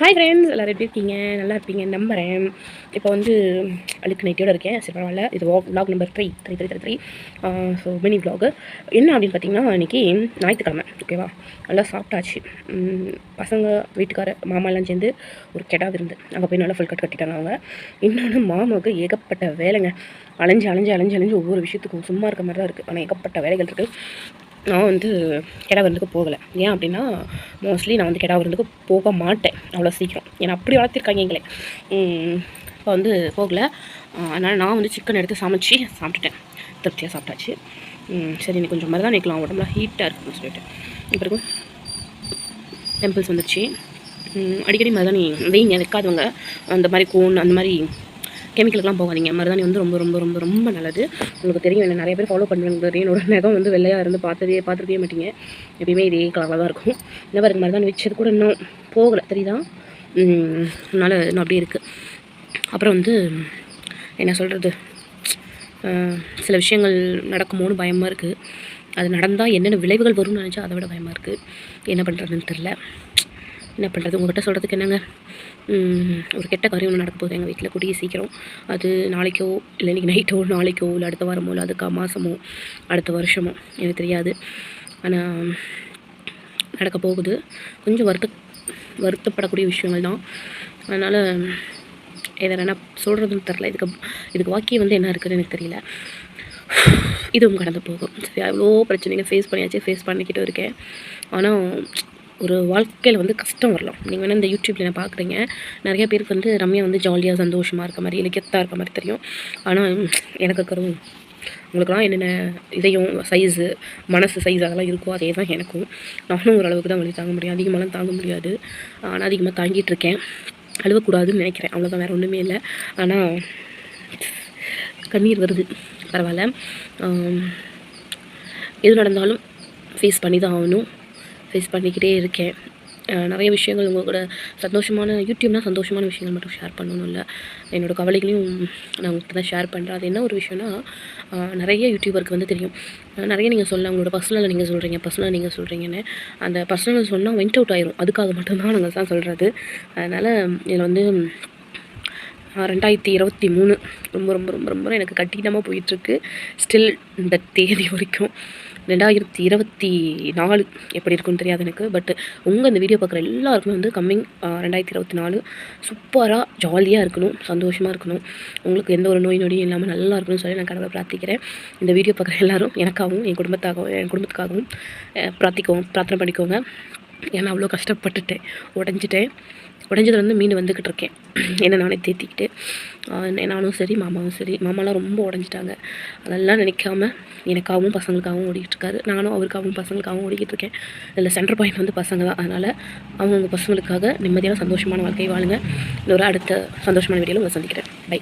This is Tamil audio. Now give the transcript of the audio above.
ஹாய் ஃப்ரெண்ட்ஸ் எல்லோரும் எப்படி இருக்கீங்க? நல்லா இருப்பீங்க நம்புகிறேன் இப்போ வந்து அழுக்கு நைட்டியோட இருக்கேன். சரி பரவாயில்ல. இது vlog number three three three three three so mini vlog என்ன அப்படின்னு பார்த்தீங்கன்னா இன்றைக்கி ஞாயிற்றுக்கிழமை ஓகேவா நல்லா சாப்பிட்டாச்சு. பசங்க வீட்டுக்கார மாமாலாம் சேர்ந்து ஒரு கெடா விருந்து. அங்கே போய் நல்லா ஃபுல் கட் கட்டிட்டாங்க அவங்க. இன்னொன்று மாமாவுக்கு ஏகப்பட்ட வேலைங்க. அலைஞ்சு அலைஞ்சு அலைஞ்சு அலைஞ்சு ஒவ்வொரு விஷயத்துக்கும் சும்மா இருக்க மாதிரி தான் இருக்குது ஆனால் ஏகப்பட்ட வேலைகள் இருக்குது நான் வந்து கெடா விருந்துக்கு போகலை. ஏன் அப்படின்னா மோஸ்ட்லி நான் வந்து கெடா விருந்துக்கு போக மாட்டேன் அவ்வளோ சீக்கிரம். ஏன்னா அப்படி வளர்த்திருக்காங்க எங்களே. இப்போ வந்து போகல. அதனால் நான் வந்து சிக்கன் எடுத்து சமைச்சு சாப்பிட்டுட்டேன். திருப்தியாக சாப்பிட்டாச்சு. சரி நீ கொஞ்சம் மாதிரி தான் நிற்கலாம் உடம்புல ஹீட்டாக இருக்குன்னு சொல்லிட்டு. இப்போ இருக்கும் டெம்பிள்ஸ் வந்துருச்சு. மாதிரி அடிக்கடி நீ வெயிங்க வைக்காதவங்க. அந்த மாதிரி கோன் அந்த மாதிரி கெமிக்கலுக்குலாம் போகாதீங்க. மருதாணி வந்து ரொம்ப ரொம்ப ரொம்ப ரொம்ப நல்லது. உங்களுக்கு தெரியும் என்ன நிறைய பேர் ஃபாலோ பண்ணுறது என்னோட நகம் வந்து வெள்ளையாக இருந்து பார்த்ததே பார்த்துருக்கவே மாட்டீங்க. எப்பயுமே இதே கலராக தான் இருக்கும். இந்த மாதிரி மருதாணி வச்சது கூட இன்னும் போகலை. தெரியுதா? அதனால் இன்னும் அப்படியே இருக்குது அப்புறம் வந்து என்ன சொல்கிறது சில விஷயங்கள் நடக்குமோன்னு பயமாக இருக்குது அது நடந்தால் என்னென்ன விளைவுகள் வரும்னு நினச்சா அதை விட பயமாக இருக்குது என்ன பண்ணுறதுன்னு தெரில என்ன பண்ணுறது உங்கள்கிட்ட சொல்கிறதுக்கு என்னங்க? ஒரு கெட்ட காரியம் ஒன்று நடக்க போகுது எங்கள் வீட்டில் கூடிய சீக்கிரம். அது நாளைக்கோ இல்லை இன்றைக்கி நைட்டோ நாளைக்கோ இல்லை அடுத்த வாரமோ இல்லை அதுக்கு மாதமோ அடுத்த வருஷமோ எனக்கு தெரியாது. ஆனால் நடக்க போகுது. கொஞ்சம் வருத்த வருத்தப்படக்கூடிய விஷயங்கள் தான். அதனால் இதை என்ன சொல்கிறதுன்னு தெரில இதுக்கு இதுக்கு வாக்கியம் வந்து என்ன இருக்குதுன்னு எனக்கு தெரியல. இதுவும் கடந்து போகும். சரி அவ்வளோ பிரச்சனைகள் ஃபேஸ் பண்ணியாச்சு ஃபேஸ் பண்ணிக்கிட்டு இருக்கேன். ஆனால் ஒரு வாழ்க்கையில் வந்து கஷ்டம் வரலாம். நீங்கள் வேணால் இந்த யூடியூப்பில் நான் பார்க்குறீங்க நிறைய பேருக்கு வந்து ரம்யா வந்து ஜாலியாக சந்தோஷமாக இருக்க மாதிரி இல்லை கெத்தாக இருக்க மாதிரி தெரியும். ஆனால் எனக்கு இருக்கிறதும் உங்களுக்குலாம் என்னென்ன இதையும் சைஸு மனசு சைஸ் அதெல்லாம் இருக்கோ அதே தான் எனக்கும். நானும் ஓரளவுக்கு தான் வழி தாங்க முடியும். அதிகமாகலாம் தாங்க முடியாது. ஆனால் அதிகமாக தாங்கிட்டு இருக்கேன். அழுவக்கூடாதுன்னு நினைக்கிறேன். அவ்வளோதான் வேறு ஒன்றுமே இல்லை. ஆனால் கண்ணீர் வருது. பரவாயில்ல. எது நடந்தாலும் ஃபேஸ் பண்ணி தான் ஆகணும். ஃபேஸ் பண்ணிக்கிட்டே இருக்கேன். நிறைய விஷயங்கள் உங்கள் கூட சந்தோஷமான யூடியூப்னால் சந்தோஷமான விஷயங்கள் மட்டும் ஷேர் பண்ணணும் இல்லை. என்னோடய கவலைகளையும் நான் உங்கள்கிட்ட தான் ஷேர் பண்ணுறேன் அது என்ன ஒரு விஷயம்னா நிறைய யூடியூபருக்கு வந்து தெரியும். நிறைய நீங்கள் சொல்லலாம். உங்களோட பர்சனலில் நீங்கள் சொல்கிறீங்க பர்சனலாக நீங்கள் சொல்கிறீங்கன்னு அந்த பர்சனல் சொன்னால் வெண்ட் அவுட் ஆயிரும். அதுக்காக மட்டும்தான் நாங்கள் தான் சொல்கிறது அதனால் இதில் வந்து ரெண்டாயிரத்தி இருபத்தி மூணு ரொம்ப ரொம்ப ரொம்ப ரொம்ப எனக்கு கடினமாக போயிட்டுருக்கு ஸ்டில் இந்த தேதி வரைக்கும். ரெண்டாயிரத்தி இருபத்தி நாலு எப்படி இருக்குன்னு தெரியாது எனக்கு. பட் உங்கள் இந்த வீடியோ பார்க்குற எல்லாருக்குமே வந்து கம்மிங் ரெண்டாயிரத்தி இருபத்தி நாலு சூப்பராக ஜாலியாக இருக்கணும் சந்தோஷமாக இருக்கணும். உங்களுக்கு எந்த ஒரு நோய் நொடியும் இல்லாமல் நல்லா இருக்கணும்னு சொல்லி நான் கடவுளை பிரார்த்திக்கிறேன். இந்த வீடியோ பார்க்குற எல்லாரும் எனக்காகவும் என் குடும்பத்தாகவும் என் குடும்பத்துக்காகவும் பிரார்த்திக்கவும் பிரார்த்தனை பண்ணிக்கோங்க. ஏன்னா அவ்வளோ கஷ்டப்பட்டுட்டேன். உடஞ்சிட்டேன். உடஞ்சதுலேருந்து மீன் வந்துக்கிட்டு இருக்கேன். என்ன நானே தேத்திக்கிட்டு. நானும் சரி மாமாவும் சரி. மாமாலாம் ரொம்ப உடஞ்சிட்டாங்க. அதெல்லாம் நினைக்காம எனக்காகவும் பசங்களுக்காகவும் ஓடிக்கிட்டு இருக்காரு. நானும் அவருக்காகவும் பசங்களுக்காகவும் ஓடிக்கிட்டு இருக்கேன். இதில் சென்டர் பாயிண்ட் வந்து பசங்க தான். அதனால் அவங்கவுங்க பசங்களுக்காக நிம்மதியான சந்தோஷமான வாழ்க்கையை வாழுங்க. இன்னொரு அடுத்த சந்தோஷமான வீடியோவில் உங்களை சந்திக்கிறேன். பை